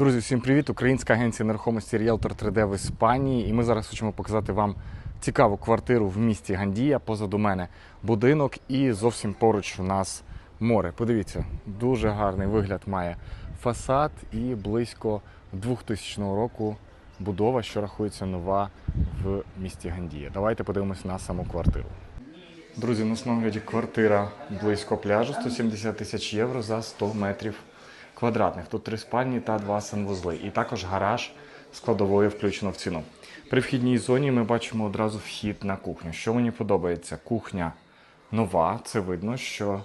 Друзі, всім привіт! Українська агенція нерухомості Realtor 3D в Іспанії. І ми зараз хочемо показати вам цікаву квартиру в місті Гандія. Позаду мене будинок і зовсім поруч у нас море. Подивіться, дуже гарний вигляд має фасад і близько 2000 року будова, що рахується нова в місті Гандія. Давайте подивимось на саму квартиру. Друзі, на огляді квартира близько пляжу 170 тисяч євро за 100 метрів квадратних. Тут три спальні та два санвузли. І також гараж з кладовою включено в ціну. При вхідній зоні ми бачимо одразу вхід на кухню. Що мені подобається? Кухня нова. Це видно, що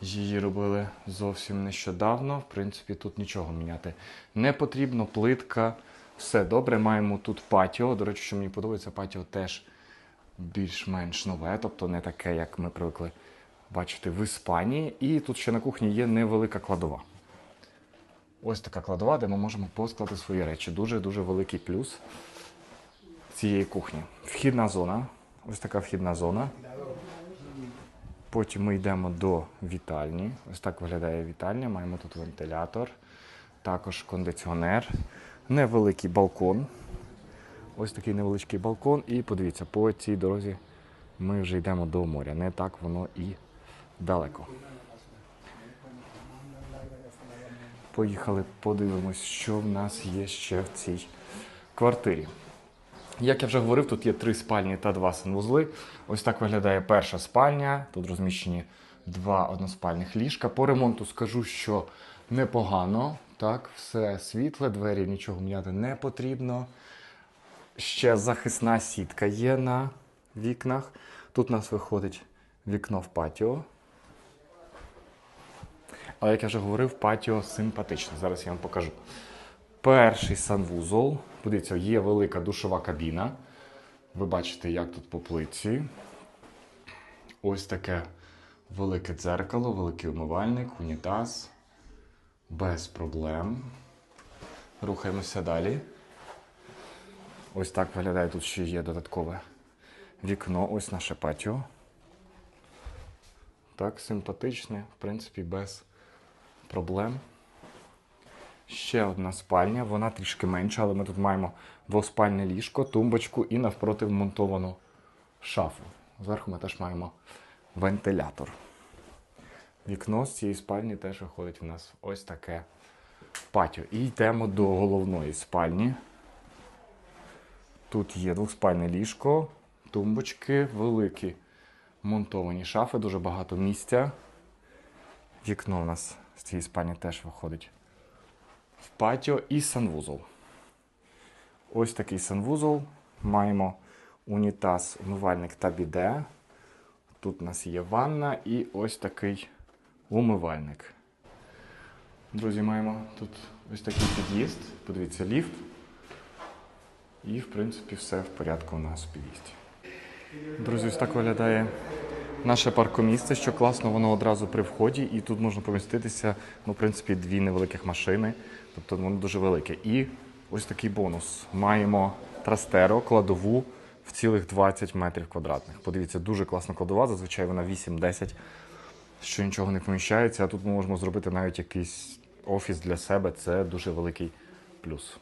її робили зовсім нещодавно. В принципі, тут нічого міняти не потрібно. Плитка, все добре. Маємо тут патіо. До речі, що мені подобається, патіо теж більш-менш нове, тобто не таке, як ми привикли бачити в Іспанії. І тут ще на кухні є невелика кладова. Ось така кладова, де ми можемо посклати свої речі. Дуже-дуже великий плюс цієї кухні. Вхідна зона. Ось така вхідна зона. Потім ми йдемо до вітальні. Ось так виглядає вітальня. Маємо тут вентилятор, також кондиціонер, невеликий балкон. Ось такий невеличкий балкон. І подивіться, по цій дорозі ми вже йдемо до моря. Не так воно і далеко. Поїхали, подивимось, що в нас є ще в цій квартирі. Як я вже говорив, тут є три спальні та два санвузли. Ось так виглядає перша спальня. Тут розміщені два односпальних ліжка. По ремонту скажу, що непогано. Так, все світле, двері нічого міняти не потрібно. Ще захисна сітка є на вікнах. Тут у нас виходить вікно в патіо. Але як я вже говорив, патіо симпатичне. Зараз я вам покажу. Перший санвузол. Подивіться, є велика душова кабіна. Ви бачите, як тут по плитці. Ось таке велике дзеркало, великий умивальник, унітаз. Без проблем. Рухаємося далі. Ось так виглядає тут ще є додаткове вікно. Ось наше патіо. Так, симпатичне, в принципі, без проблем. Ще одна спальня, вона трішки менша, але ми тут маємо двоспальне ліжко, тумбочку і навпроти вмонтовану шафу. Зверху ми теж маємо вентилятор. Вікно з цієї спальні теж виходить у нас ось таке патіо. І йдемо до головної спальні. Тут є двоспальне ліжко, тумбочки, великі монтовані шафи, дуже багато місця. Вікно у нас з цієї спальні теж виходить в патіо і санвузол. Ось такий санвузол. Маємо унітаз, умивальник та біде. Тут у нас є ванна і ось такий умивальник. Друзі, маємо тут ось такий під'їзд. Подивіться, ліфт. І, в принципі, все в порядку у нас в під'їзді. Друзі, ось так виглядає наше паркомісце, що класно, воно одразу при вході, і тут можна поміститися, ну, в принципі, дві невеликих машини, тобто воно дуже велике. І ось такий бонус. Маємо трастеро, кладову в цілих 20 метрів квадратних. Подивіться, дуже класна кладова, зазвичай вона 8-10, що нічого не поміщається, а тут ми можемо зробити навіть якийсь офіс для себе, це дуже великий плюс.